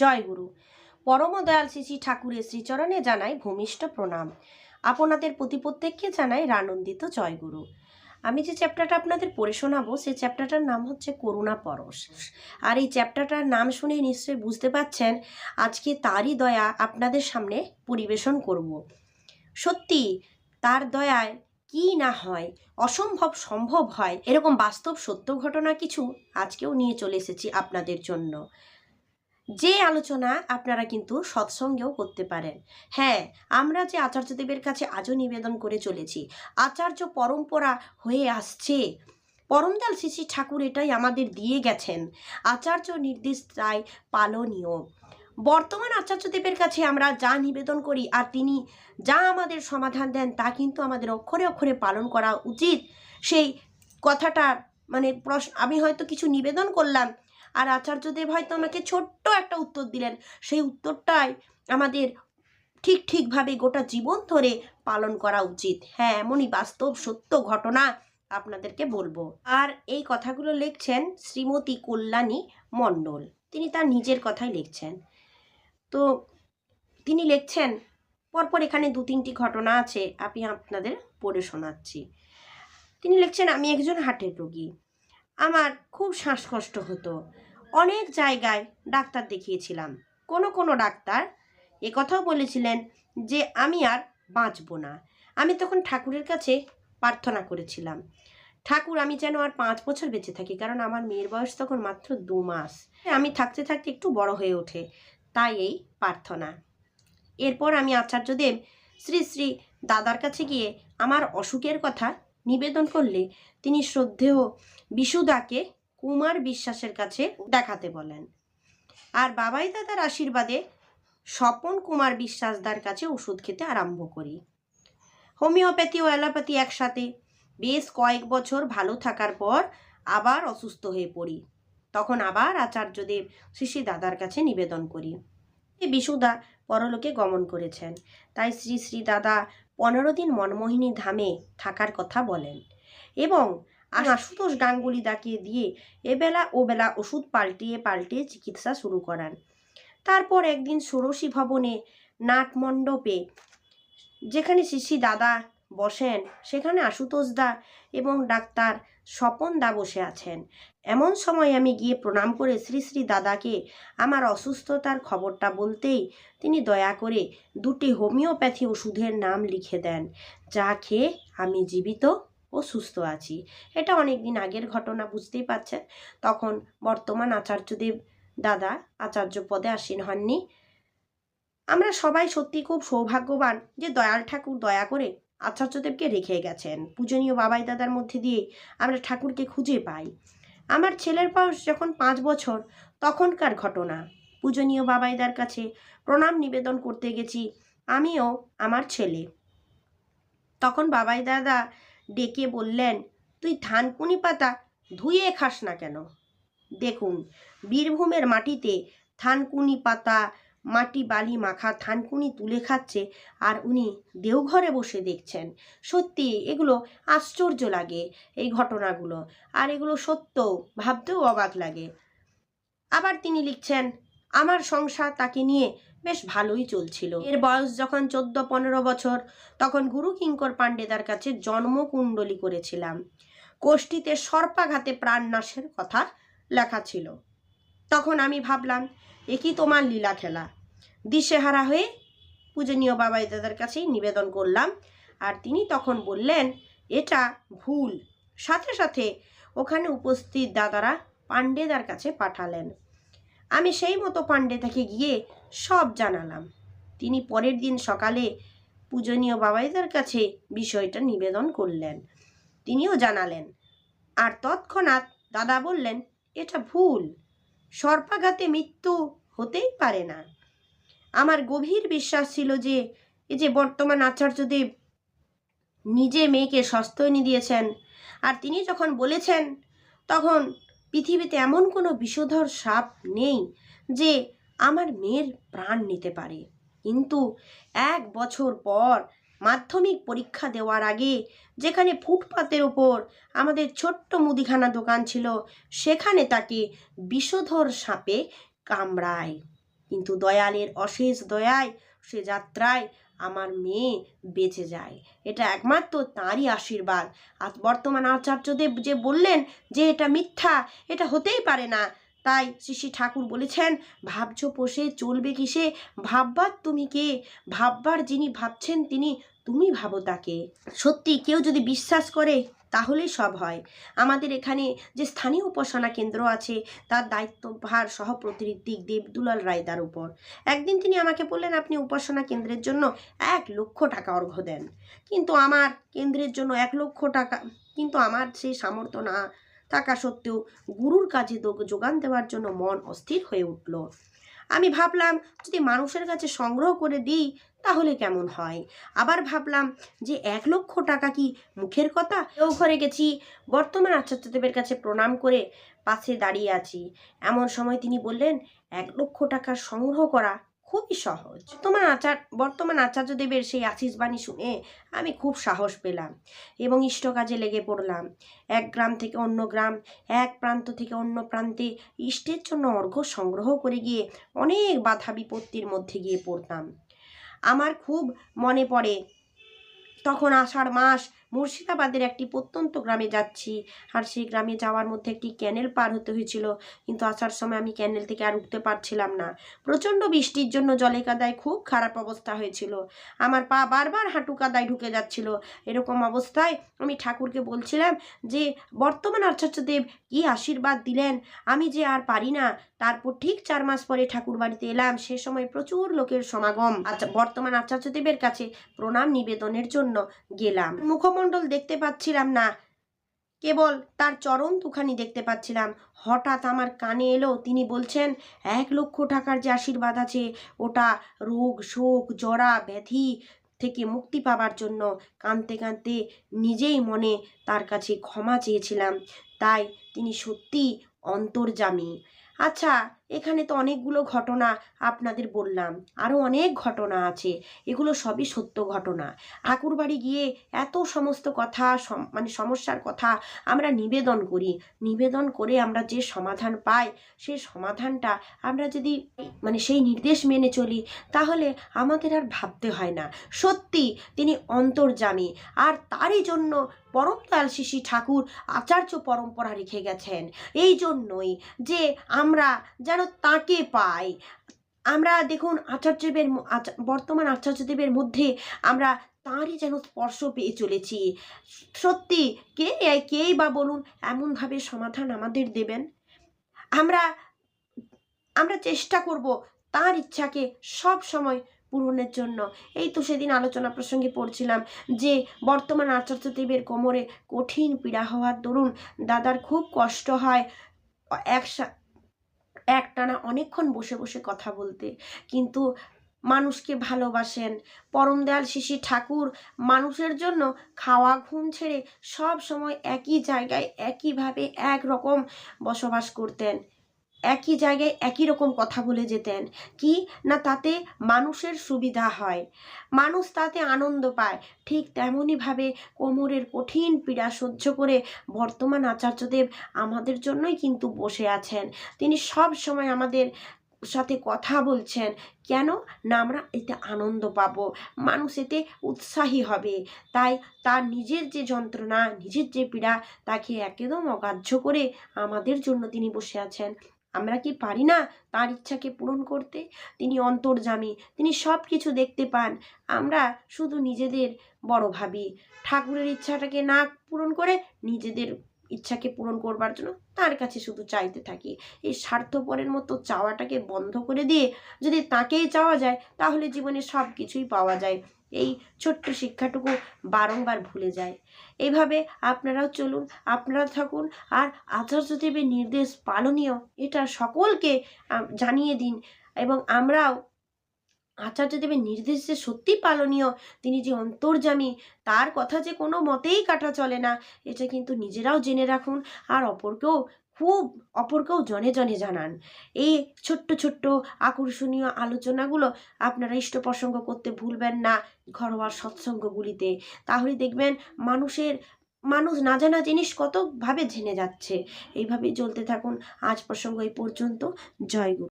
জয় গুরু। পরম দয়াল শ্রী শ্রী ঠাকুরের শ্রীচরণে জানাই ভূমিষ্ঠ প্রণাম। আপনাদের প্রতি প্রত্যেককে জানাই রানন্দিত জয় গুরু। আমি যে চ্যাপ্টারটা আপনাদের পড়ে শোনাবো, সেই চ্যাপ্টারটার নাম হচ্ছে করুণা পরশ। আর এই চ্যাপ্টারটার নাম শুনে নিশ্চয়ই বুঝতে পাচ্ছেন আজকে তারই দয়া আপনাদের সামনে পরিবেশন করব। সত্যি, তার দয়ায় কি না হয়, অসম্ভব সম্ভব হয়, এরকম বাস্তব সত্য ঘটনা কিছু আজকেও নিয়ে চলে এসেছি আপনাদের জন্য। যে আলোচনা আপনারা কিন্তু সৎসঙ্গেও করতে পারেন। হ্যাঁ আমরা যে আচার্যদেবের কাছে আজও নিবেদন করে চলেছি, আচার্য পরম্পরা হয়ে আসছে। পরমদাল শ্রী ঠাকুর এটাই আমাদের দিয়ে গেছেন। আচার্য নির্দেশ তাই পালনীয়। বর্তমান আচার্যদেবের কাছে আমরা যা নিবেদন করি আর তিনি যা আমাদের সমাধান দেন তা কিন্তু আমাদের অক্ষরে অক্ষরে পালন করা উচিত। সেই কথাটা মানে প্রশ্ন, আমি হয়তো কিছু নিবেদন করলাম আর আচার্যদেব হয়তো আমাকে ছোট্ট একটা উত্তর দিলেন। সেই উত্তরটাই আমাদের ঠিক ঠিকভাবে গোটা জীবন ধরে পালন করা উচিত। হ্যাঁ এমনই বাস্তব সত্য ঘটনা আপনাদেরকে বলব। আর এই কথাগুলো লিখছেন শ্রীমতী কল্যাণী মণ্ডল। তিনি তার নিজের কথাই লিখছেন। তো তিনি লিখছেন, পরপর এখানে দু তিনটি ঘটনা আছে, আমি আপনাদের পড়ে শোনাচ্ছি। তিনি লিখছেন, আমি একজন হার্টের রোগী। আমার খুব শ্বাসকষ্ট হতো। অনেক জায়গায় ডাক্তার দেখিয়েছিলাম। কোনো কোনো ডাক্তার এ কথাও বলেছিলেন যে, আমি আর বাঁচবো না। আমি তখন ঠাকুরের কাছে প্রার্থনা করেছিলাম, ঠাকুর, আমি যেন আর পাঁচ বছর বেঁচে থাকি, কারণ আমার মেয়ের বয়স তখন মাত্র দু মাস। আমি থাকতে থাকতে একটু বড় হয়ে ওঠে। তাই এই প্রার্থনা। এরপর আমি আচার্যদেব শ্রী শ্রী দাদার কাছে গিয়ে আমার অসুখের কথা নিবেদন করলে তিনি শ্রদ্ধেয় বিশুদাকে কুমার বিশ্বাসের কাছে দেখাতে বলেন। আর বাবাই দাদার আশীর্বাদে স্বপন কুমার বিশ্বাসদার কাছে ওষুধ খেতে আরম্ভ করি। হোমিওপ্যাথি ও অ্যালোপ্যাথি একসাথে বেশ কয়েক বছর ভালো থাকার পর আবার অসুস্থ হয়ে পড়ি। তখন আবার আচার্যদেব শ্রী দাদার কাছে নিবেদন করি। বিশুদা পরলোকে গমন করেছেন। তাই শ্রী শ্রী দাদা পনেরো দিন মনমোহিনী ধামে থাকার কথা বলেন এবং আশুতোষ গাঙ্গুলি দাকে দিয়ে এবেলা ও বেলা ওষুধ পাল্টিয়ে পাল্টিয়ে চিকিৎসা শুরু করান। তারপর একদিন ষোড়শী ভবনে নাটমণ্ডপে যেখানে শিশি দাদা বসেন। সেখানে আশুতোষ দা এবং ডাক্তার স্বপন দা বসে আছেন। এমন সময় আমি গিয়ে প্রণাম করে শ্রী শ্রী দাদাকে আমার অসুস্থতার খবরটা বলতেই তিনি দয়া করে দুটি হোমিওপ্যাথি ওষুধের নাম লিখে দেন। যা খেয়ে আমি জীবিত ও সুস্থ আছি। এটা অনেক দিন আগের ঘটনা, বুঝতেই পারছেন? তখন বর্তমান আচার্যদেব দাদা আচার্য পদে আসীন হননি। আমরা সবাই সত্যি খুব সৌভাগ্যবান যে দয়াল ঠাকুর দয়া করে আচার্যদেবকে রেখে গেছেন। পূজনীয় বাবাই দাদার মধ্যে দিয়ে আমরা ঠাকুরকে খুঁজে পাই। আমার ছেলের বয়স যখন পাঁচ বছর, তখনকার ঘটনা। পূজনীয় বাবাইদার কাছে প্রণাম নিবেদন করতে গেছি আমিও আমার ছেলে। তখন বাবাই দাদা ডেকে বললেন, তুই ধানকুনি পাতা ধুয়ে খাস না কেন? দেখুন, বীরভূমের মাটিতে থানকুনি পাতা মাটি বালি মাখা থানকুনি তুলে খাচ্ছে আর উনি দেওঘরে বসে দেখছেন। সত্যি এগুলো আশ্চর্য লাগে এই ঘটনাগুলো। আর এগুলো সত্য ভাবতেও অবাক লাগে। আবার তিনি লিখছেন, আমার সংসার তাকে নিয়ে বেশ ভালোই চলছিল। এর বয়স যখন চোদ্দ পনেরো বছর, তখন গুরু কিঙ্কর পাণ্ডেদার কাছে জন্মকুণ্ডলী করেছিলাম। কোষ্ঠীতে সর্পাঘাতে প্রাণনাশের কথা লেখা ছিল। তখন আমি ভাবলাম এ কি তোমার লীলা খেলা। দিশেহারা হয়ে পূজনীয় বাবাই দাদার কাছেই নিবেদন করলাম। আর তিনি তখন বললেন, এটা ভুল। সাথে সাথে ওখানে উপস্থিত দাদারা পাণ্ডেদার কাছে পাঠালেন। আমি সেই মতো পাণ্ডেদাকে গিয়ে সব জানালাম। তিনি পরের দিন সকালে পূজনীয় বাবাইদার কাছে বিষয়টা নিবেদন করলেন। তিনিও জানালেন। আর তৎক্ষণাৎ দাদা বললেন, এটা ভুল। সর্পাঘাতে মৃত্যু হতেই পারে না। আমার গভীর বিশ্বাস ছিল যে, এই যে বর্তমান আচার্যদেব নিজে মেয়েকে সস্তয়নী দিয়েছেন আর তিনি যখন বলেছেন, তখন পৃথিবীতে এমন কোনো বিষধর সাপ নেই যে আমার মেয়ের প্রাণ নিতে পারে। কিন্তু এক বছর পর মাধ্যমিক পরীক্ষা দেওয়ার আগে যেখানে ফুটপাতের ওপর আমাদের ছোট্ট মুদিখানা দোকান ছিল, সেখানে তাকে বিষধর সাপে কামড়ায়। কিন্তু দয়ালের অশেষ দয়ায়, সে যাত্রায় আমার মেয়ে বেঁচে যায়। এটা একমাত্র তাঁরই আশীর্বাদ। আর বর্তমান আচার্যদেব যে বললেন যে এটা মিথ্যা, এটা হতেই পারে না। তাই শ্রী শ্রী ঠাকুর বলেছেন, ভাবছ পোষে, চলবে কিসে? ভাববার তুমি কে? ভাববার যিনি ভাবছেন তিনি, তুমি ভাবো তাকে। সত্যি কেউ যদি বিশ্বাস করে তাহলেই সব হয়। আমাদের এখানে যে স্থানীয় উপাসনা কেন্দ্র আছে, তার দায়িত্বভার সহপ্রতিনিধি দেবদুলাল রায়দার উপর। একদিন তিনি আমাকে বললেন, আপনি উপাসনা কেন্দ্রের জন্য এক লক্ষ টাকা অর্ঘ্য দেন। কিন্তু আমার কেন্দ্রের জন্য এক লক্ষ টাকা, কিন্তু আমার সেই সামর্থ্য না। থাকা সত্ত্বেও গুরুর কাজে যোগান দেওয়ার জন্য মন অস্থির হয়ে উঠল। আমি ভাবলাম, যদি মানুষের কাছে সংগ্রহ করে দিই, তাহলে কেমন হয়? আবার ভাবলাম যে এক লক্ষ টাকা কি মুখের কথা? কেউ ঘরে গেছি, বর্তমান আচার্যদেবের কাছে প্রণাম করে পাশে দাঁড়িয়ে আছি। এমন সময় তিনি বললেন, এক লক্ষ টাকা সংগ্রহ করা। খুবই সহজ। তোমার আচার, বর্তমান আচার্যদেবের সেই আশিস বাণী শুনে আমি খুব সাহস পেলাম এবং ইষ্ট কাজে লেগে পড়লাম। এক গ্রাম থেকে অন্য গ্রাম, এক প্রান্ত থেকে অন্য প্রান্তে ইষ্টের জন্য অর্ঘ্য সংগ্রহ করে গিয়ে অনেক বাধা বিপত্তির মধ্যে গিয়ে পড়তাম। আমার খুব মনে পড়ে, তখন আষাঢ় মাস মুর্শিদাবাদের একটি প্রত্যন্ত গ্রামে যাচ্ছি। আর সেই গ্রামে যাওয়ার মধ্যে একটি ক্যানেল পার হতে হয়েছিল। কিন্তু আসার সময় আমি ক্যানেল থেকে আর উঠতে পারছিলাম না। প্রচণ্ড বৃষ্টির জন্য জলে কাদায় খুব খারাপ অবস্থা হয়েছিল। আমার পা বারবার হাঁটু কাদায় ঢুকে যাচ্ছিল। এরকম অবস্থায় আমি ঠাকুরকে বলছিলাম যে, বর্তমান আচার্যদেব কি আশীর্বাদ দিলেন? আমি যে আর পারি না। তারপর ঠিক চার মাস পরে ঠাকুর বাড়িতে এলাম। সে সময় প্রচুর লোকের সমাগম। আচ্ছা বর্তমান আচার্যদেবের কাছে প্রণাম নিবেদনের জন্য গেলাম। মুখমণ্ডল দেখতে পাচ্ছিলাম না। কেবল তার চরণ দুখানি দেখতে পাচ্ছিলাম। হঠাৎ আমার কানে এলো, তিনি বলছেন, এক লক্ষ টাকার যে আশীর্বাদ আছে, ওটা রোগ, শোক, জরা, ব্যাধি থেকে মুক্তি পাবার জন্য। কাঁদতে কাঁদতে নিজেই মনে তার কাছে ক্ষমা চেয়েছিলাম। তাই তিনি সত্যি অন্তর্জামী আচ্ছা এখানে তো অনেকগুলো ঘটনা আপনাদের বললাম। আরও অনেক ঘটনা আছে। এগুলো সবই সত্য ঘটনা। ঠাকুর বাড়ি গিয়ে এত সমস্ত কথা মানে সমস্যার কথা আমরা নিবেদন করি। নিবেদন করে আমরা যে সমাধান পাই সেই সমাধানটা আমরা যদি মানে সেই নির্দেশ মেনে চলি, তাহলে আমাদের আর ভাবতে হয় না। সত্যি তিনি অন্তর্জামী আর তারই জন্য পরম দয়াল শিশি ঠাকুর আচার্য পরম্পরা রেখে গেছেন। এই জন্যই যে আমরা যেন তাকে পাই। আমরা দেখুন আচার্যদেবের বর্তমান আচার্যদেবের মধ্যে আমরা তাঁরই যেন স্পর্শ পেয়ে চলেছি। সত্যি কে কেই বা বলুন, এমনভাবে সমাধান আমাদের দেবেন? আমরা আমরা চেষ্টা করব তার ইচ্ছাকে সব সময় পূরণের জন্য। এই তো সেদিন আলোচনা প্রসঙ্গে পড়ছিলাম যে বর্তমান আচার্যদেবের কোমরে কঠিন পীড়া হওয়ার দরুন দাদার খুব কষ্ট হয়। একসা একটানা অনেকক্ষণ বসে বসে কথা বলতে। কিন্তু মানুষকে ভালোবাসেন। পরম দয়াল শিশি ঠাকুর মানুষের জন্য খাওয়া, ঘুম ছেড়ে সব সময় একই জায়গায় একইভাবে একরকম বসবাস করতেন। একই জায়গায় একই রকম কথা বলে যেতেন। কি? না, তাতে মানুষের সুবিধা হয়। মানুষ তাতে আনন্দ পায়। ঠিক তেমনইভাবে কোমরের কঠিন পীড়া সহ্য করে বর্তমান আচার্যদেব আমাদের জন্যই কিন্তু বসে আছেন। তিনি সব সময় আমাদের সাথে কথা বলছেন। কেন? না, আমরা এতে আনন্দ পাব। মানুষ এতে উৎসাহী হবে। তাই তার নিজের যে যন্ত্রণা, নিজের যে পীড়া, তাকে একদম অগ্রাহ্য করে আমাদের জন্য তিনি বসে আছেন। আমরা কি পারি না তার ইচ্ছাকে পূরণ করতে? তিনি অন্তর্জামী তিনি সব কিছু দেখতে পান। আমরা শুধু নিজেদের বড় ভাবি। ঠাকুরের ইচ্ছাটাকে না পূরণ করে নিজেদের ইচ্ছাকে পূরণ করবার জন্য তার কাছে শুধু চাইতে থাকি। এই স্বার্থপরের মতো চাওয়াটাকে বন্ধ করে দিয়ে যদি তাকেই চাওয়া যায়, তাহলে জীবনে সব কিছুই পাওয়া যায়। এই ছোট্ট শিক্ষাটুকু বারংবার ভুলে যায়। এভাবে আপনারাও চলুন, আপনারা থাকুন আর আচার্যদেবের নির্দেশ পালনীয় এটা সকলকে জানিয়ে দিন এবং আমরাও আচার্যদেবের নির্দেশ যে সত্যি পালনীয়, তিনি যে অন্তর্জামী তার কথা যে কোনো মতেই কাটা চলে না, এটা কিন্তু নিজেরাও জেনে রাখুন। আর অপরকেও, খুব অপরকেও জনে জনে জানান। এই ছোট্ট ছোট্ট আকর্ষণীয় আলোচনাগুলো আপনারা ইষ্ট প্রসঙ্গ করতে ভুলবেন না ঘরোয়া সৎসঙ্গগুলিতে। তাহলে দেখবেন মানুষের, মানুষ না জানা জিনিস কতভাবে জেনে যাচ্ছে। এইভাবেই চলতে থাকুন। আজ প্রসঙ্গ এই পর্যন্ত। জয় গুরু।